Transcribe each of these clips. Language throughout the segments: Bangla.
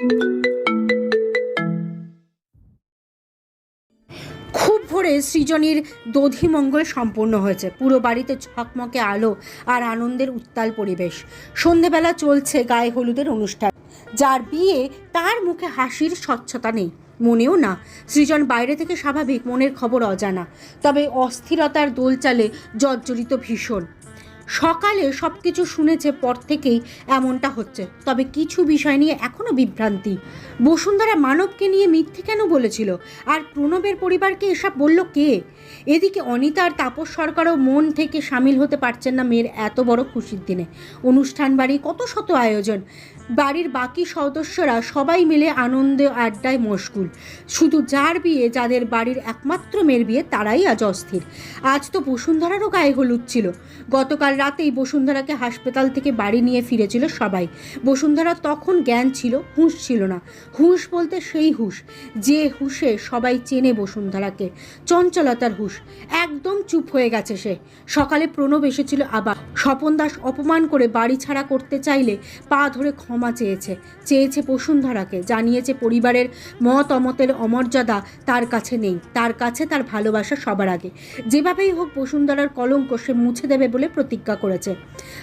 খুব ভোরে সৃজনীর দধিমঙ্গল সম্পূর্ণ হয়েছে। পুরো বাড়িতে ঝকমকে আলো আর আনন্দের উত্তাল পরিবেশ। সন্ধেবেলা চলছে গায়ে হলুদের অনুষ্ঠান। যার বিয়ে তার মুখে হাসির স্বচ্ছতা নেই। মনেও না, সৃজন বাইরে থেকে স্বাভাবিক মনের খবর অজানা। তবে অস্থিরতার দোলচালে জর্জরিত ভীষণ। সকালে সব কিছু শুনেছে, পর থেকেই এমনটা হচ্ছে। তবে কিছু বিষয় নিয়ে এখনও বিভ্রান্তি। বসুন্ধরা মানবকে নিয়ে মিথ্যে কেন বলেছিল? আর প্রণবের পরিবারকে এসব বলল কে? এদিকে অনিতা আর তাপস সরকারও মন থেকে সামিল হতে পারছেন না মেয়ের এত বড় খুশির দিনে। অনুষ্ঠান বাড়ি কত শত আয়োজন। বাড়ির বাকি সদস্যরা সবাই মিলে আনন্দে আড্ডায় মশগুল। শুধু যার বিয়ে, যাদের বাড়ির একমাত্র মেয়ের বিয়ে, তারাই আজ অস্থির। আজ তো বসুন্ধরারও গায়ে হলুদ ছিল। গতকাল রাতেই বসুন্ধরাকে হাসপাতাল থেকে বাড়ি নিয়ে ফিরেছিল সবাই। বসুন্ধরা তখন জ্ঞান ছিল, হুঁশ ছিল না। হুঁশ বলতে সেই হুঁশ, যে হুঁশে সবাই চেনে বসুন্ধরাকে। চঞ্চলতার হুঁশ, একদম চুপ হয়ে গেছে সে। সকালে প্রণব এসেছিল আবার। স্বপন দাস অপমান করে বাড়ি ছাড়া করতে চাইলে পা ধরে ক্ষমা চেয়েছে। চেয়েছে বসুন্ধরাকে, জানিয়েছে পরিবারের মত অমতের অমর্যাদা তার কাছে নেই। তার কাছে তার ভালোবাসা সবার আগে। যেভাবেই হোক বসুন্ধরার কলঙ্ক সে মুছে দেবে বলে প্রতিজ্ঞা করেছে।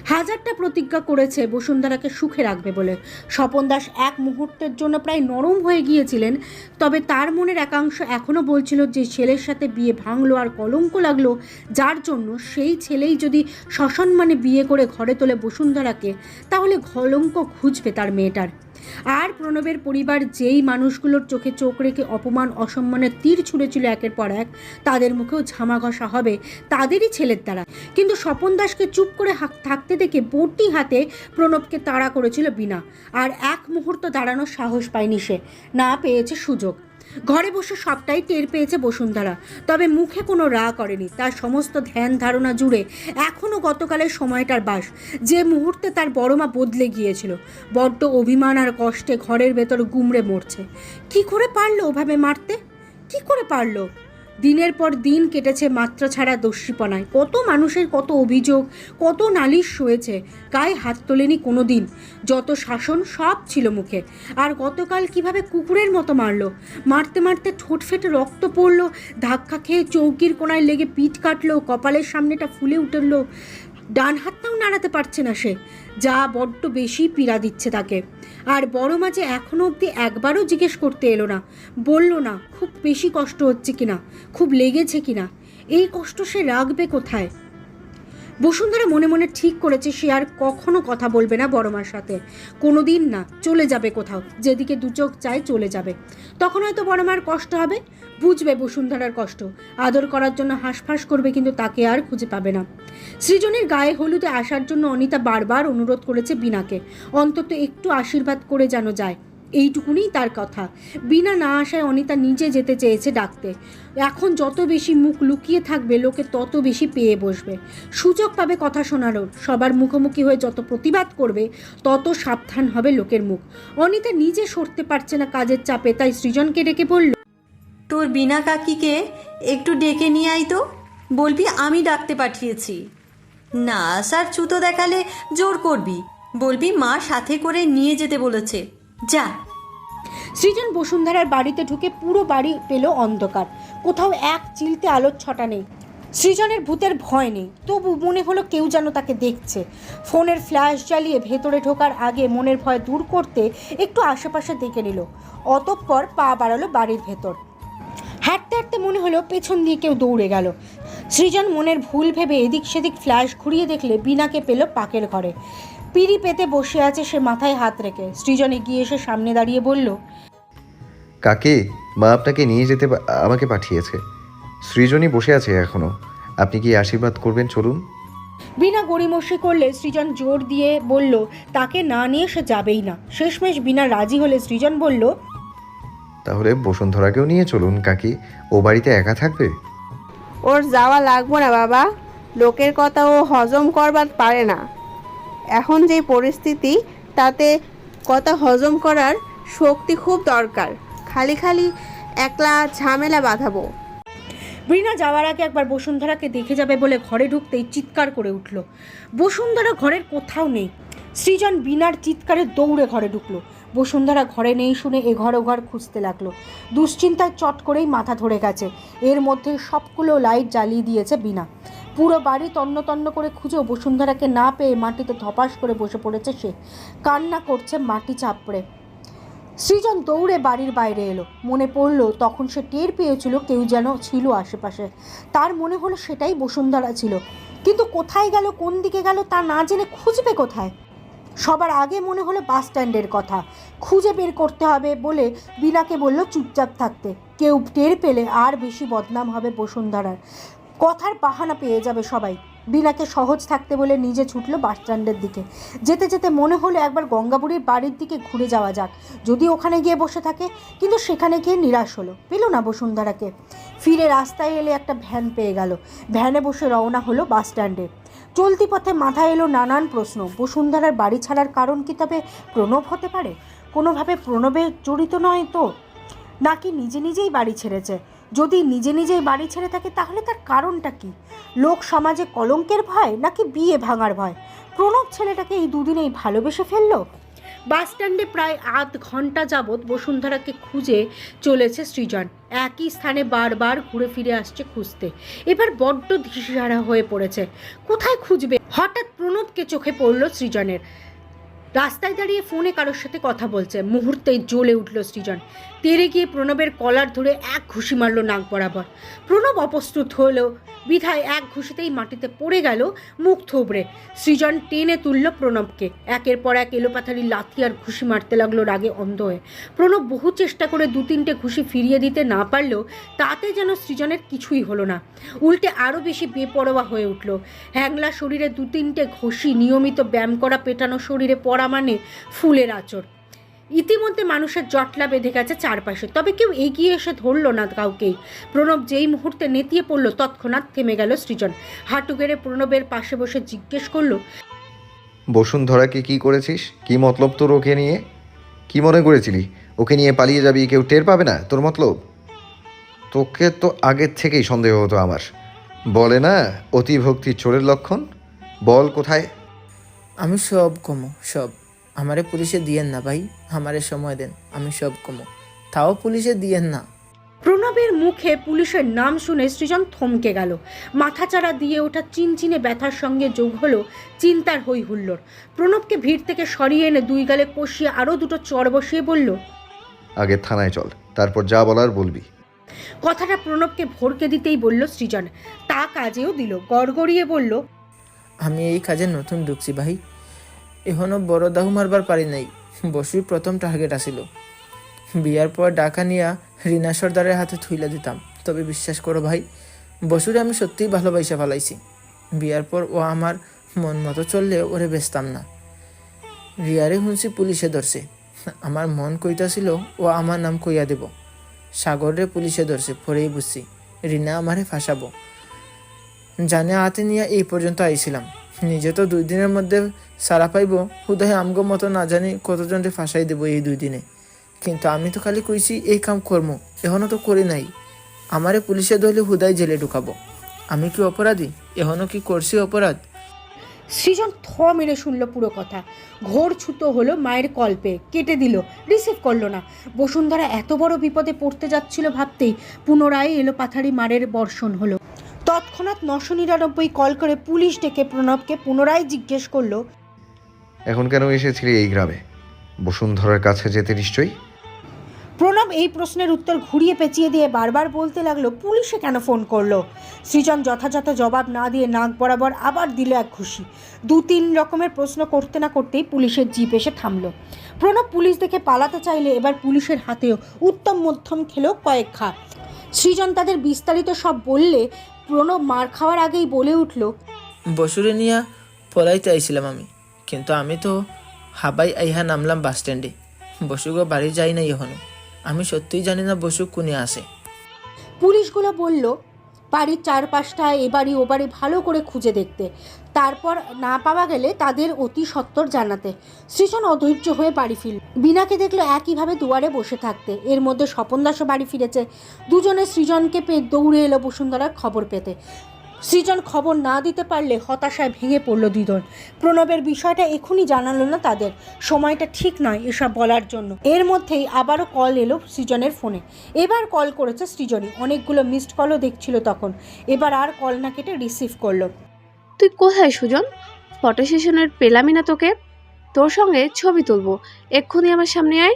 হাজারটা প্রতিজ্ঞা করেছে, বসুন্ধরাকে সুখে রাখবে বলে। স্বপন দাস এক মুহূর্তের জন্য প্রায় নরম হয়ে গিয়েছিলেন, তবে তার মনের একাংশ এখনও বলছিল যে ছেলের সাথে বিয়ে ভাঙলো আর কলঙ্ক লাগল, যার জন্য সেই ছেলেই যদি সসম্মানে বিয়ে করে ঘরে তোলে বসুন্ধরাকে, তাহলে কলঙ্ক খুঁজবে তার মেয়েটার। আর প্রণবের পরিবার যেই মানুষগুলোর চোখে চোখ রেখে অপমান, অসম্মানের তীর ছুঁড়েছিল একের পর এক, তাদের মুখেও ঝামা ঘষা হবে তাদেরই ছেলের দ্বারা। কিন্তু স্বপন দাসকে চুপ করে থাকতে দেখে বটি হাতে প্রণবকে তাড়া করেছিল বিনা। আর এক মুহূর্ত দাঁড়ানোর সাহস পায়নি সে। না পেয়েছে সুযোগ। ঘরে বসে সবটাই টের পেয়েছে বসুন্ধরা। তবে মুখে কোনো রা করেনি। তার সমস্ত ধ্যান ধারণা জুড়ে এখনও গতকালের সময়টার বাস। যে মুহূর্তে তার বড়মা বদলে গিয়েছিল। বড্ড অভিমান আর কষ্টে ঘরের ভেতর গুমড়ে মরছে। কি করে পারল ওভাবে মারতে? কি করে পারল? দিনের পর দিন কেটেছে মাত্রা ছাড়া দস্যিপনায়। কত মানুষের কত অভিযোগ, কত নালিশ হয়েছে গায়ে হাত তোলেনি কোনো দিন যত শাসন, সব ছিল মুখে। আর গতকাল কীভাবে কুকুরের মতো মারল? মারতে মারতে ঠোঁট ফেটে রক্ত পড়ল, ধাক্কা খেয়ে চৌকির কোনায় লেগে পিঠ কাটলো, কপালের সামনেটা ফুলে উঠল। ডান হাতটাও নাড়াতে পারছে না সে। যা বড্ড বেশি পীড়া দিচ্ছে তাকে। আর বড় মাঝে এখনও অবধি একবারও জিজ্ঞেস করতে এলো না, বলল না, খুব বেশি কষ্ট হচ্ছে কিনা, খুব লেগেছে কিনা, এই কষ্ট সে রাখবে কোথায়? বসুন্ধরা মনে মনে ঠিক করেছে সে আর কখনো কথা বলবে না বড় মার সাথে। কোনো দিন না, চলে যাবে কোথাও, যেদিকে দু চোখ চায় চলে যাবে। তখন হয়তো বড় মার কষ্ট হবে বুঝবে বসুন্ধরার কষ্ট। আদর করার জন্য হাঁসফাঁস করবে কিন্তু তাকে আর খুঁজে পাবে না। সৃজনের গায়ে হলুদে আসার জন্য অনিতা বারবার অনুরোধ করেছে বিনাকে। অন্তত একটু আশীর্বাদ করে যেন যায়। এইটুকুনি তার কথা। বিনা না আসায় অনিতা নিজে যেতে চেয়েছে ডাকতে। এখন যত বেশি মুখ লুকিয়ে থাকবে, লোকে তত বেশি পেয়ে বসবে। সুযোগ পাবে কথা শোনারও সবার মুখোমুখি হয়ে যত প্রতিবাদ করবে, তত সাবধান হবে লোকের মুখ। অনিতা নিজে সরতে পারছে না কাজের চাপে, তাই সৃজনকে ডেকে বলল তোর বিনা কাকিকে একটু ডেকে নিয়ে আয় তো। বলবি, আমি ডাকতে পাঠিয়েছি। না, আসার ছুতো দেখালে জোর করবি। বলবি, মা সাথে করে নিয়ে যেতে বলেছে। যা। সৃজন বসুন্ধরার বাড়িতে ঢুকে পুরো বাড়ি পেল অন্ধকার। কোথাও এক চিলতে আলোর ছটা নেই। সৃজনের ভূতের ভয় নেই। তবু মনে হলো কেউ যেন তাকে দেখছে। ফোনের ফ্ল্যাশ জ্বালিয়ে ভেতরে ঢোকার আগে মনের ভয় দূর করতে একটু আশেপাশে দেখে নিল। অতঃপর পা বাড়ালো বাড়ির ভেতর। হাঁটতে হাঁটতে মনে হলো পেছন দিয়ে কেউ দৌড়ে গেল। সৃজন মনের ভুল ভেবে এদিক সেদিক ফ্ল্যাশ ঘুরিয়ে দেখলে বিনাকে পেল পাকের ঘরে। পিড়ি পেতে বসে আছে সে মাথায় হাত রেখে। সৃজন এগিয়ে এসে সামনে দাঁড়িয়ে বলল কাকে? মা আপনাকে নিয়ে যেতে পা- আমাকে পাঠিয়েছে। সৃজনী বসে আছে এখনও। আপনি কি আশীর্বাদ করবেন চলুন? বিনা গড়িমসি করলে সৃজন জোর দিয়ে বলল তাকে না নিয়ে সে যাবেই না। শেষমেশ বিনা রাজি হলে সৃজন বলল তাহলে বসুন্ধরাকেও নিয়ে চলুন কাকি। ও বাড়িতে একা থাকবে? ওর যাওয়া লাগবো না বাবা। লোকের কথা ও হজম করবার পারে না। এখন যে পরিস্থিতি তাতে কথা হজম করার শক্তি খুব দরকার। খালি খালি একলা ঝামেলা বাঁধাবো। বৃনা যাওয়ার আগে একবার বসুন্ধরাকে দেখে যাবে বলে ঘরে ঢুকতেই চিৎকার করে উঠল। বসুন্ধরা ঘরের কোথাও নেই। সৃজন বিনার চিৎকারে দৌড়ে ঘরে ঢুকলো। বসুন্ধরা ঘরে নেই শুনে এ ঘর ও ঘর খুঁজতে লাগল। দুশ্চিন্তায় চট করেই মাথা ধরে গেছে। এর মধ্যে সবগুলো লাইট জ্বালিয়ে দিয়েছে বিনা। পুরো বাড়ি তন্ন তন্ন করে খুঁজেও বসুন্ধরাকে না পেয়ে মাটিতে ধপাস করে বসে পড়েছে সে। কান্না করছে মাটি চাপড়ে। সৃজন দৌড়ে বাড়ির বাইরে এলো। মনে পড়ল তখন সে টের পেয়েছিল কেউ যেন ছিল আশেপাশে। তার মনে হলো সেটাই বসুন্ধরা ছিল। কিন্তু কোথায় গেল, কোন দিকে গেল তা না জেনে খুঁজবে কোথায়? সবার আগে মনে হলো বাস স্ট্যান্ডের কথা। খুঁজে বের করতে হবে বলে বিনাকে বলল চুপচাপ থাকতে। কেউ টের পেলে আর বেশি বদনাম হবে বসুন্ধরার। কথার বাহানা পেয়ে যাবে সবাই। বিনাকে সহজ থাকতে বলে নিজে ছুটলো বাস স্ট্যান্ডের দিকে। যেতে যেতে মনে হলো একবার গঙ্গাবুড়ির বাড়ির দিকে ঘুরে যাওয়া যাক। যদি ওখানে গিয়ে বসে থাকে, কিন্তু সেখানে গিয়ে নিরাশ হলো। পেল না বসুন্ধরাকে। ফিরে রাস্তায় এলে একটা ভ্যান পেয়ে গেল। ভ্যানে বসে রওনা হলো বাস স্ট্যান্ডে। চলতি পথে মাথায় এলো নানান প্রশ্ন। বসুন্ধরার বাড়ি ছাড়ার কারণ কি তবে প্রণব হতে পারে? কোনোভাবে প্রণবে জড়িত নয় তো? নাকি নিজে নিজেই বাড়ি ছেড়েছে? যদি নিজে নিজেই বাড়ি ছেড়ে থাকে, তাহলে তার কারণটা কি? লোক সমাজে কলঙ্কের ভয় নাকি বিয়ে ভাঙার ভয়? প্রণব ছেলেটাকে এই দুদিনেই ভালোবেসে ফেলল? বাস স্ট্যান্ডে প্রায় আধ ঘণ্টা যাবৎ বসুন্ধরাকে খুঁজে চলেছে সৃজন। একই স্থানে বারবার ঘুরে ফিরে আসছে খুঁজতে। এবার বড্ড ধিসারা হয়ে পড়েছে। কোথায় খুঁজবে? হঠাৎ প্রণবকে চোখে পড়ল সৃজনের। রাস্তায় দাঁড়িয়ে ফোনে কারোর সাথে কথা বলছে। মুহূর্তেই জ্বলে উঠল সৃজন। তেরে গিয়ে প্রণবের কলার ধরে এক ঘুষি মারল নাক বরাবর। প্রণব অপ্রস্তুত হলেও বিধায় এক ঘুষিতেই মাটিতে পড়ে গেল মুখ থুবড়ে। সৃজন টেনে তুলল প্রণবকে। একের পর এক এলোপাথারি লাথি আর ঘুষি মারতে লাগল রাগে অন্ধ হয়ে প্রণব বহু চেষ্টা করে দু তিনটে ঘুষি ফিরিয়ে দিতে না পারলেও তাতে যেন সৃজনের কিছুই হলো না। উল্টে আরও বেশি বেপরোয়া হয়ে উঠল। হ্যাংলা শরীরে দু তিনটে ঘষি নিয়মিত ব্যায়াম করা, পেটানো শরীরে পড়া মানে ফুলের আচর ইতিমধ্যে মানুষের জটলা বেঁধে গেছে চারপাশে। তবে কেউ এগিয়ে এসে ধরলো না কাউকেই। প্রণব যেই মুহূর্তে নেতিয়ে পড়ল, তৎক্ষণাৎ থেমে গেল সৃজন। হাঁটু গেড়ে প্রণবের পাশে বসে জিজ্ঞেস করল, বসুন্ধরাকে কি করেছিস? কি মতলব তোর ওকে নিয়ে? কি মনে করেছিলি? ওকে নিয়ে পালিয়ে যাবি, কেউ টের পাবে না? তোর মতলব? তোকে তো আগের থেকেই সন্দেহ হতো আমার। বলে না অতি ভক্তি চোরের লক্ষণ? বল কোথায়? আমি সব কমো সব। আমারে পুলিশে দিয়েন না ভাই আমারে সময় দেন আমি সব কমো। তাও পুলিশে দিয়েন না। প্রণবের মুখে পুলিশের নাম শুনে সৃজন থমকে গেল। মাথাচাড়া দিয়ে ওঠা চিনচিনে ব্যথার সঙ্গে যোগ হলো চিন্তার হই হুল্লোড় প্রণবকে ভিড় থেকে সরিয়ে এনে দুই গালে কষিয়ে আরও দুটো চর বসিয়ে বলল আগে থানায় চল তারপর যা বলার বলবি। কথাটা প্রণবকে ভরকে দিতেই বলল সৃজন। তা কাজেও দিল গড়গড়িয়ে বলল আমি এই কাজে নতুন ঢুকছি ভাই। এখনও বড় দাহু মারবার পারি নাই। বসুই প্রথম টার্গেট আসিল। বিয়ার পর ডাকা নিয়া রিনা সর্দারের হাতে থুইলা দিতাম। তবে বিশ্বাস করো ভাই, বসুরে আমি সত্যিই ভালোবাসা ফেলাইছি বিয়ার পর ও আমার মন মতো চললে ওরে বেচতাম না। রিয়ারে শুনছি পুলিশে ধরছে। আমার মন কইতাছিল ও আমার নাম কইয়া দেব। সাগরে পুলিশে ধরছে, পরেই বুঝছি। রিনা আমারে ফাঁসাবো। জানে হাতে নিয়ে এই পর্যন্ত আইছিলাম। নিজে তো দুই দিনের মধ্যে সারা পাইব, হুদায় আমগো মতো না জানি কতজনকে ফাঁসাই দেবো এই দুই দিনে। কিন্তু আমি তো খালি কইছি, এই কাম করব এখনও তো করি নাই। আমারে পুলিশে ধরলে হুদায় জেলে ঢুকাবো। আমি কি অপরাধী? এখনও কি করছি অপরাধ? সৃজন থ মেরে শুনল পুরো কথা। ঘোর ছুতো হলো মায়ের কল্পে, কেটে দিল, রিসিভ করল না। বসুন্ধরা এত বড় বিপদে পড়তে যাচ্ছিল ভাবতেই পুনরায় এলো পাথারি মারের বর্ষণ হলো। তৎক্ষণাৎ নশো নিরানব্বই কল করে পুলিশ ডেকে প্রণবকে পুনরায় জিজ্ঞেস করল এখন কেন এসেছিলি এই গ্রামে? বসুন্ধরার কাছে যেতে নিশ্চয়ই? প্রণব এই প্রশ্নের উত্তর ঘুরিয়ে পেঁচিয়ে দিয়ে বারবার বলতে লাগল পুলিশে কেন ফোন করল? সৃজন যথাযথ জবাব না দিয়ে নাক বরাবর আবার দিল এক খুশি দু তিন রকমের প্রশ্ন করতে না করতেই পুলিশের জিপ এসে থামলো। প্রণব পুলিশ দেখে পালাতে চাইলে এবার পুলিশের হাতেও উত্তম মধ্যম খেলেও কয়েক খা সৃজন তাদের বিস্তারিত সব বললে প্রণব মার খাওয়ার আগেই বলে উঠল বসুরে নিয়া পলাইতে আইছিলাম আমি কিন্তু আমি তো হাবাই আইহা নামলাম বাস স্ট্যান্ডে। বসুগো বাড়ি যাই নাই এখনও। আমি সত্যিই জানি না বসু কোনে আসে পুলিশগুলো বলল বাড়ির চারপাশটা ও বাড়ি ভালো করে খুঁজে দেখতে। তারপর না পাওয়া গেলে তাদের অতি সত্তর জানাতে। সৃজন অধৈর্য হয়ে বাড়ি ফিরল। বিনাকে দেখল একইভাবে দুয়ারে বসে থাকতে। এর মধ্যে স্বপন দাসও বাড়ি ফিরেছে। দুজনে সৃজনকে পেয়ে দৌড়ে এলো বসুন্ধরার খবর পেতে। সৃজন খবর না দিতে পারলে হতাশায় ভেঙে পড়ল দুজন প্রণবের বিষয়টা এখনই জানালো না তাদের। সময়টা ঠিক নয় এসব বলার জন্য। এর মধ্যেই আবারও কল এলো সৃজনের ফোনে। এবার কল করেছে সৃজনী অনেকগুলো মিসড কলও দেখছিল তখন। এবার আর কল না কেটে রিসিভ করল। তুই কোথায় সুজন? ফটো সেশনের পেলামই না তোকে। তোর সঙ্গে ছবি তুলবো। এক্ষুনি আমার সামনে আয়।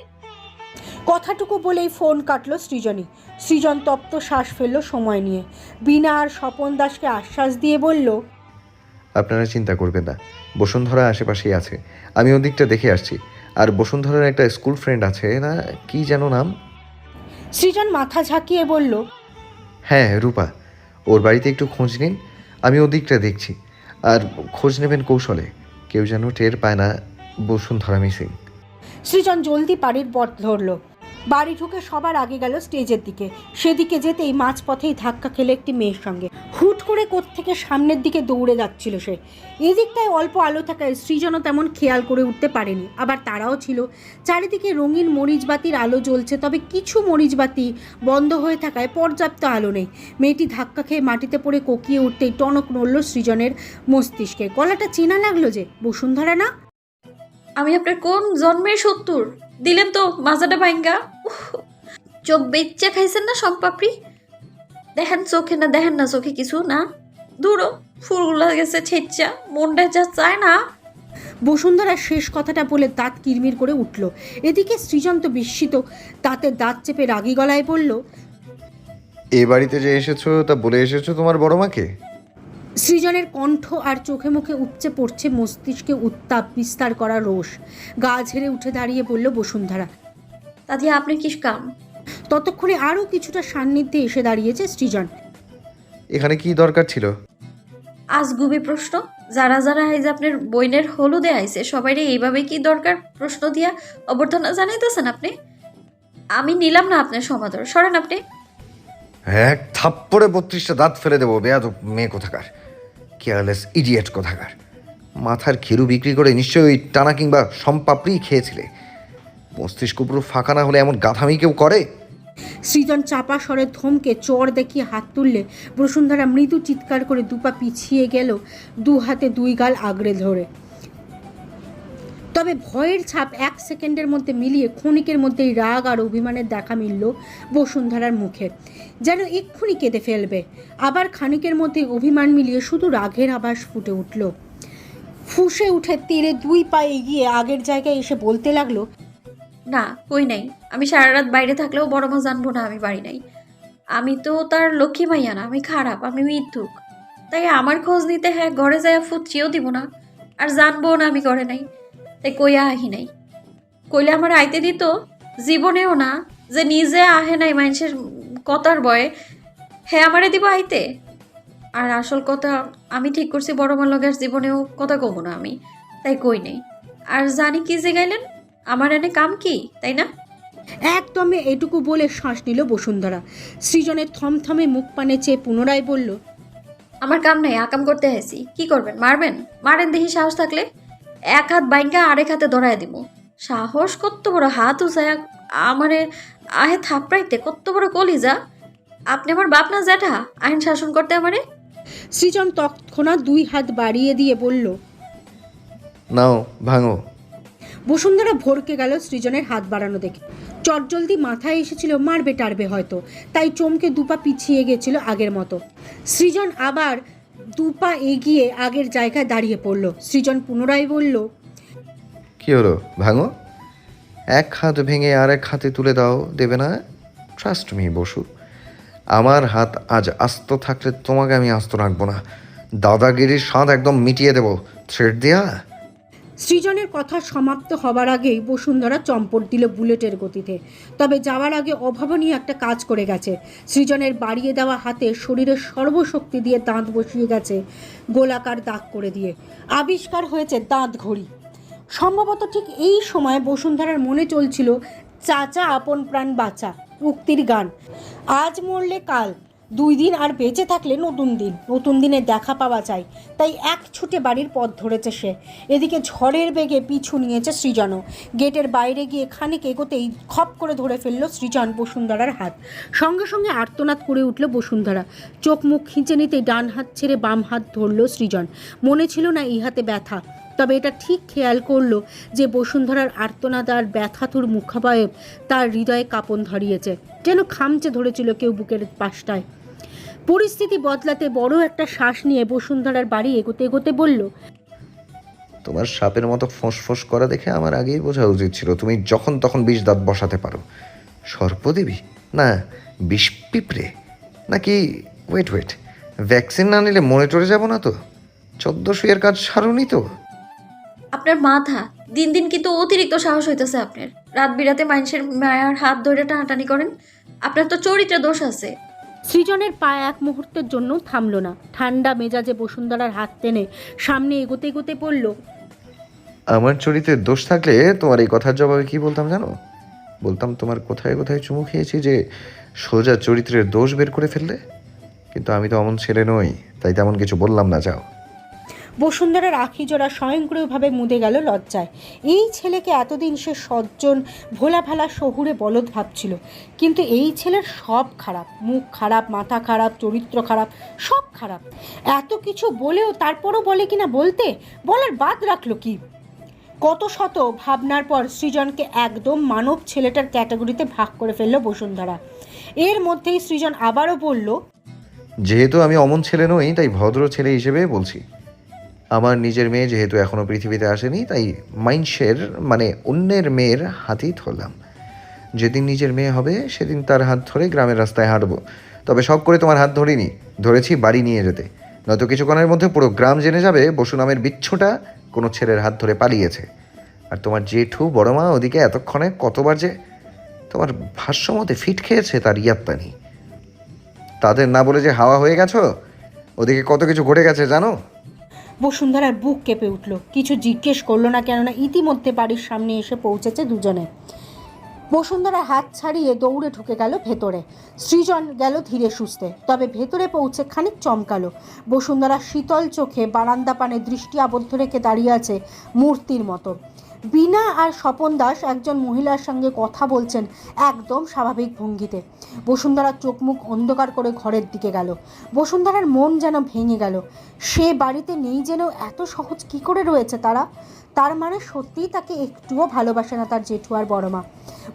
কথাটুকু বলেই ফোন কাটলো সৃজনী। সৃজন তপ্ত শ্বাস ফেলল সময় নিয়ে। বিনা আর স্বপন দাসকে আশ্বাস দিয়ে বলল আপনারা চিন্তা করবেন না বসুন্ধরা আশেপাশেই আছে। আমি ওদিকটা দেখে আসছি। আর বসুন্ধরার একটা স্কুল ফ্রেন্ড আছে না কি যেন নাম? সৃজন মাথা ঝাঁকিয়ে বলল হ্যাঁ রূপা ওর বাড়িতে একটু খোঁজ নিন। আমি ওদিকটা দেখছি। আর খোঁজ নেবেন কৌশলে। কেউ যেন টের পায় না বসুন্ধরা মিসিং। সৃজন জলদি বাড়ির পথ ধরলো। বাড়ি ঢুকে সবার আগে গেল স্টেজের দিকে। সেদিকে যেতেই মাঝপথেই ধাক্কা খেলে একটি মেয়ের সঙ্গে। হুট করে থেকে সামনের দিকে দৌড়ে যাচ্ছিল সে। এদিকটায় অল্প আলো থাকায় সৃজনও তেমন খেয়াল করে উঠতে পারেনি। আবার তারাও ছিল। চারিদিকে রঙিন মরিচবাতির আলো জ্বলছে, তবে কিছু মরিচবাতি বন্ধ হয়ে থাকায় পর্যাপ্ত আলো নেই। মেয়েটি ধাক্কা খেয়ে মাটিতে পড়ে কোকিয়ে উঠতেই টনক নড়ল সৃজনের মস্তিষ্কে। গলাটা চেনা লাগল যে, বসুন্ধরা না? আমি আপনার কোন জন্মের সত্তর দিলেন তো মাজাটা ভাঙ্গা উহ, চোখ বেচ্চা খাইছেন না সম্পাপড়ি দেখেন চোখে না দেখেন না চোখে কিছু না? দূরও ফুলগুলো গেছে ছেচ্চা মনটা যা চায় না। বসুন্ধরা শেষ কথাটা বলে দাঁত কিরমির করে উঠল। এদিকে সৃজন তো বিস্মিত তাতে দাঁত চেপে রাগী গলায় বলল এ বাড়িতে যে এসেছ তা বলে এসেছ তোমার বড় মাকে? সৃজনের কণ্ঠ আর চোখে মুখে উপচে পড়ছে মস্তিষ্কে উত্তাপ বিস্তার করা রোষ। গা ঝেড়ে উঠে দাঁড়িয়ে বলল বসুন্ধরা তা দিয়ে আপনার কি কাম? ততক্ষণে আরও কিছুটা সান্নিধ্যে এসে দাঁড়িয়েছে সৃজন। এখানে কি দরকার ছিল? আজ গুবি প্রশ্ন। যারা যারা আইজ আপনার বইনের হলুদে আইছে সবাইরে এইভাবে কি দরকার প্রশ্ন দিয়া অভ্যর্থনা জানাইতেছেন আপনি? আমি নিলাম না আপনার সমাদর। সরেন আপনি। এক থাপ্পড়ে বত্রিশটা দাঁত ফেলে দেবো বেয়াদ মেয়ে কোথাকার। কেয়ারলেস ইডিয়েট কোথাকার। মাথার খেরু বিক্রি করে নিশ্চয়ই টানা কিংবা সম্পাপড়ি খেয়েছিলে। মস্তিষ্ক পুরো ফাঁকা না হলে এমন গাধামি কেউ করে? সৃজন চাপা স্বরে থমকে চর দেখিয়ে হাত তুললে বসুন্ধরা মৃদু চিৎকার করে দুপা পিছিয়ে গেল দু হাতে দুই গাল আগড়ে ধরে। তবে ভয়ের ছাপ এক সেকেন্ডের মধ্যে মিলিয়ে ক্ষণিকের মধ্যেই রাগ আর অভিমানের দেখা মিলল বসুন্ধরার মুখে। যেন এক্ষুনি কেঁদে ফেলবে। আবার খানিকের মধ্যে অভিমান মিলিয়ে শুধু রাগের আভাস ফুটে উঠল। ফুসে উঠে তীরে দুই পা এগিয়ে আগের জায়গায় এসে বলতে লাগল, না, কই নাই। আমি সারা রাত বাইরে থাকলেও বড় মা জানব না, আমি বাড়ি নাই। আমি তো তার লক্ষ্মী মাইয়া না, আমি খারাপ, আমি মিথ্যুক। তাই আমার খোঁজ নিতে হ্যাঁ ঘরে যায় ফুচিয়েও দিব না। আর জানব না আমি ঘরে নাই। তাই কইয়া আহি নাই। কইলে আমার আইতে দিত? জীবনেও না যে নিজে আহে নাই মানুষের কথার বয়ে হ্যাঁ আমারে দিব আইতে? আর আসল কথা আমি ঠিক করছি বড় মার লগের জীবনেও কথা কব না আমি তাই কই নেই। আর জানি কি যে গাইলেন আমার এনে কাম কি তাই না? একদমে এটুকু বলে শ্বাস নিল বসুন্ধরা। সৃজনের থমথমে মুখ পানে চেয়ে পুনরায় বলল আমার কাম নাই আকাম করতে আসি কি করবেন মারবেন? মারেন দেখি সাহস থাকলে? এক হাত বাইঙ্গা আরেক হাতে ধরায় দিব। সাহস কত বড় হাত উচায় আমারে আহে থাপড়াইতে কত বড় কলিজা। আপনি আমার বাপ না জ্যাঠা? আইন শাসন করতে আমারে? সৃজন তৎক্ষণাৎ দুই হাত বাড়িয়ে দিয়ে বলল নাও ভাঙো। বসুন্ধরা ভরকে গেল সৃজনের হাত বাড়ানো দেখে। চটজলদি মাথায় এসেছিল মারবে টারবে হয়তো। তাই চমকে দুপা পিছিয়ে গেছিল আগের মতো। সৃজন আবার দুপা এগিয়ে আগের জায়গায় দাঁড়িয়ে পড়ল। সৃজন পুনরায় বলল, কি হলো, ভাঙো? এক হাত ভেঙে আর এক হাতে তুলে দাও, দেবে না? Trust me Basu. আমার হাত আজ আস্ত থাকলে তোমাকে আমি আস্ত রাখব না। দাদাগিরির স্বাদ একদম মিটিয়ে দেবো। থ্রেড দেয়া? সৃজনের কথা সমাপ্ত হবার আগেই বসুন্ধরা চম্পট দিল বুলেটের গতিতে। তবে যাওয়ার আগে অভাবনীয় একটা কাজ করে গেছে। সৃজনের বাড়িয়ে দেওয়া হাতে শরীরের সর্বশক্তি দিয়ে দাঁত বসিয়ে গেছে গোলাকার দাগ করে দিয়ে। আবিষ্কার হয়েছে দাঁত ঘড়ি। সম্ভবত ঠিক এই সময় বসুন্ধরার মনে চলছিল, চাচা, আপন প্রাণ বাঁচা। উক্তির গান। আজ মরলে কাল। দুই দিন আর বেঁচে থাকলে নতুন দিন, নতুন দিনে দেখা পাওয়া যায়। তাই এক ছুটে বাড়ির পথ ধরেছে সে। এদিকে ঝড়ের বেগে পিছু নিয়েছে সৃজনও। গেটের বাইরে গিয়ে খানিক এগোতেই খপ করে ধরে ফেলল সৃজন বসুন্ধরার হাত। সঙ্গে সঙ্গে আর্তনাদ করে উঠল বসুন্ধরা। চোখ মুখ খিঁচে নিতেই ডান হাত ছেড়ে বাম হাত ধরল সৃজন। মনে ছিল না এই হাতে ব্যথা। তবে এটা ঠিক খেয়াল করল যে বসুন্ধরার আর্তনাদ আর ব্যথাতুর মুখাবয়ব তার হৃদয়ে কাঁপন ধরিয়েছে। যেন খামচে ধরেছিল কেউ বুকের পাশটায়। পরিস্থিতি বদলাতে বড় একটা শ্বাস নিয়ে বসুন্ধরার বাড়ি এগোতে এগোতে বলল তোমার সাপের মতো ফোঁস করা দেখে আমার আগেই বোঝা উচিত ছিল তুমি যখন তখন বিষ দাঁত বসাতে পারো। সর্পদেবী? না বিষ পিঁপড়ে? নাকি ওয়েট ওয়েট ভ্যাকসিন না নিলে মনে টরে যাব না তো? চোদ্দ শুয়ের কাজ সারুনি তো? আপনার মাথা দিন দিন কিন্তু অতিরিক্ত সাহস হইতেছে আপনার। রাত বিরাতে মানুষের মায়ার হাত ধরে টানাটানি করেন আপনার তো চরিত্রে দোষ আছে। সৃজনের পা এক মুহূর্তের জন্য থামল না। ঠান্ডা মেজাজে বসুন্ধরার হাত টেনে সামনে এগোতে এগোতে পড়ল আমার চরিত্রের দোষ থাকলে তোমার এই কথার জবাবে কি বলতাম জানো? বলতাম তোমার কোথায় কোথায় চুমু খেয়েছি যে সোজা চরিত্রের দোষ বের করে ফেললে? কিন্তু আমি তো অমন ছেলে নই, তাই তেমন কিছু বললাম না, যাও। বসুন্ধরার আখি জোড়া স্বয়ংক্রিয়ভাবে মুদে গেল লজ্জায়। এই ছেলেকে এতদিন সে সজ্জন ভোলা ভালা শহুরে বলদ ভাবছিল। কিন্তু এই ছেলের সব খারাপ, মুখ খারাপ, মাথা খারাপ, চরিত্র খারাপ, সব খারাপ। এত কিছু বলেও তারপরও বলে কিনা বলতে বলার বাদ রাখল কি? কত শত ভাবনার পর সৃজনকে একদম মানব ছেলেটার ক্যাটাগরিতে ভাগ করে ফেলল বসুন্ধরা। এর মধ্যেই সৃজন আবারও বলল, যেহেতু আমি অমন ছেলে নই, তাই ভদ্র ছেলে হিসেবে বলছি। আমার নিজের মেয়ে যেহেতু এখনও পৃথিবীতে আসেনি, তাই মাইন্সের মানে অন্যের মেয়ের হাতেই ধরলাম। যেদিন নিজের মেয়ে হবে, সেদিন তার হাত ধরে গ্রামের রাস্তায় হাঁটবো। তবে শখ করে তোমার হাত ধরিনি, ধরেছি বাড়ি নিয়ে যেতে। নয়তো কিছুক্ষণের মধ্যে পুরো গ্রাম জেনে যাবে, বসু নামের বিচ্ছুটা কোনো ছেলের হাত ধরে পালিয়েছে। আর তোমার জেঠু বড় মা ওদিকে এতক্ষণে কতবার যে তোমার ভাষ্যমতে ফিট খেয়েছে তার ইয়াত্তা নেই তাদের না বলে যে হাওয়া হয়ে গেছো, ওদিকে কত কিছু ঘটে গেছে জানো? বসুন্ধরার বুক কেঁপে উঠল। কিছু জিজ্ঞেস করল না কেননা ইতিমধ্যে বাড়ির সামনে এসে পৌঁছেছে দুজনে। বসুন্ধরা হাত ছাড়িয়ে দৌড়ে ঢুকে গেল ভেতরে। সৃজন গেল ধীরে সুস্থে, তবে ভেতরে পৌঁছে খানিক চমকালো। বসুন্ধরা শীতল চোখে বারান্দা পানে দৃষ্টি আবদ্ধ রেখে দাঁড়িয়ে আছে মূর্তির মতো। বিনা আর স্বপন দাস একজন মহিলার সঙ্গে কথা বলছেন একদম স্বাভাবিক ভঙ্গিতে। বসুন্ধরার চোখ মুখ অন্ধকার করে ঘরের দিকে গেল। বসুন্ধরার মন যেন ভেঙে গেল। সে বাড়িতে নেই যেন এত সহজ কি করে রয়েছে তারা? তার মানে সত্যিই তাকে একটুও ভালোবাসে না তার জেঠু আর বড় মা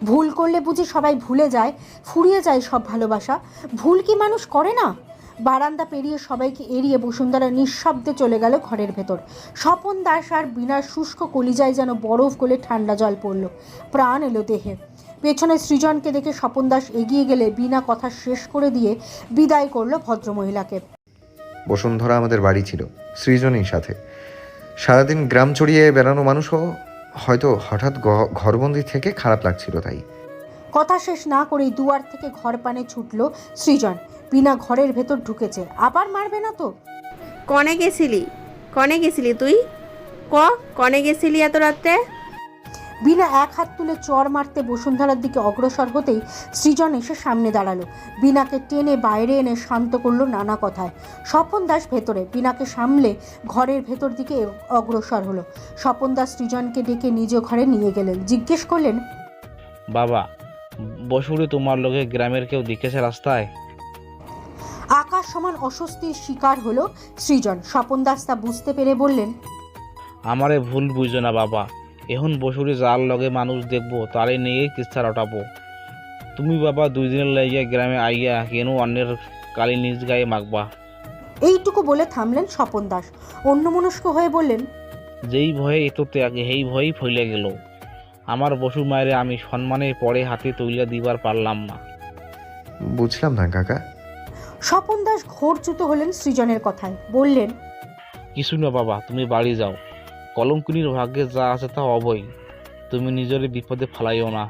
ভুল করলে বুঝি সবাই ভুলে যায়, ফুরিয়ে যায় সব ভালোবাসা। ভুল কি মানুষ করে না? বারান্দা পেরিয়ে সবাইকে এড়িয়ে বসুন্ধরা নিঃশব্দে চলে গেল ঘরের ভেতর। স্বপন দাস আর বিনার শুষ্ক কলিজায় যেন বরফ গলে ঠান্ডা জল পড়ল। প্রাণ এলো দেহে। পেছনে সৃজনকে দেখে স্বপন দাস এগিয়ে গেলে বিনা কথা শেষ করে দিয়ে বিদায় করল ভদ্রমহিলাকে। বসুন্ধরা আমাদের বাড়ি ছিল সৃজনীর সাথে। সারাদিন গ্রাম চড়িয়ে বেড়ানো মানুষও হয়তো হঠাৎ ঘরবন্দি থেকে খারাপ লাগছিল তাই। কথা শেষ না করেই দুয়ার থেকে ঘর পানে ছুটল সৃজন। বিনা ঘরের ভেতর ঢুকেছে। আবার মারবে না তো? কনে গেছিলি? কনে গেছিলি তুই? ক? কনে গেছিলি এত রাত্রে? বিনা এক হাত তুলে চর মারতে বসুন্ধরার দিকে অগ্রসর হতেই সৃজন এসে সামনে দাঁড়াল। বিনাকে টেনে বাইরে এনে শান্ত করল নানা কথায়। স্বপন দাস ভেতরে বিনাকে সামলে ঘরের ভেতর দিকে অগ্রসর হলো। স্বপন দাস সৃজনকে ডেকে নিজ ঘরে নিয়ে গেলেন। জিজ্ঞেস করলেন বাবা বসুরে তোমার লোকে গ্রামের কেউ দেখেছে রাস্তায়? আকাশ সমান অস্বস্তির শিকার হলো সৃজন। স্বপন দাস তা বুঝতে পেরে বললেন আমারে ভুল বুঝো না বাবা। এখন বসুরে যার লগে মানুষ দেখব তারে নিয়েই কিস্তা রটাবো। তুমি বাবা দুই দিনের লাইগা গ্রামে আইয়া কেন অন্যের কালি নিজ গায়ে মাখবা? এইটুকু বলে থামলেন স্বপন দাস। অন্যমনস্ক হয়ে বললেন যেই ভয়ে এততে আগে সেই ভয়েই ফইলে গেল। আমার বসু মায়েরে আমি সম্মানের পরে হাতে তুইলা দিবার পারলাম না। বুঝলাম না কাকা। স্বপন দাস ঘোরচ্যুত হলেন সৃজনের কথায়। বললেন কিছু না বাবা তুমি বাড়ি যাও। কলঙ্কিনীর ভাগ্যে যা আছে তা অবই তুমি নিজের বিপদে ফালাইও না।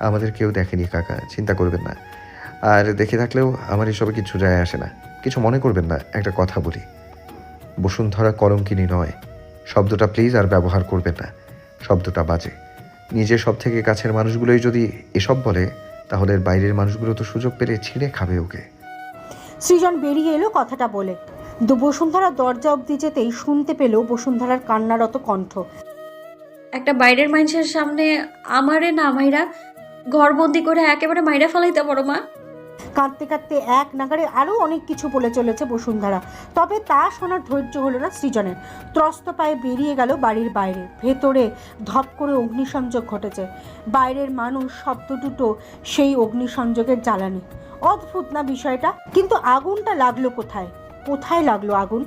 আমাদের কেউ দেখেনি কাকা চিন্তা করবেন না। আর দেখে থাকলেও আমার এসবে কিছু যায় আসে না। কিছু মনে করবেন না একটা কথা বলি। বসুন্ধরা কলঙ্কিনী নয়। শব্দটা প্লিজ আর ব্যবহার করবেন না। শব্দটা বাজে। নিজের সব থেকে কাছের মানুষগুলোই যদি এসব বলে তাহলে বাইরের মানুষগুলো তো সুযোগ পেলে ছিঁড়ে খাবে ওকে। সৃজন বেরিয়ে এলো কথাটা বলে। দু- বসুন্ধরা দরজা অবধি যেতেই শুনতে পেল বসুন্ধরার কান্নারত কণ্ঠ। একটা বাইরের মানুষের সামনে আমারে না মাইরা ঘরবন্দি করে একেবারে মাইরা ফেলাইতে বড় মা। কাঁদতে কাঁদতে এক নাগারে আরও অনেক কিছু বলে চলেছে বসুন্ধরা। তবে তা শোনার ধৈর্য হলো না সৃজনের। ত্রস্ত পায়ে বেরিয়ে গেল বাড়ির বাইরে। ভেতরে ধপ করে অগ্নিসংযোগ ঘটেছে। বাইরের মানুষ শব্দ দুটো সেই অগ্নিসংযোগের জ্বালানি। অদ্ভুত না বিষয়টা? কিন্তু আগুনটা লাগল কোথায়? কোথায় লাগল আগুন?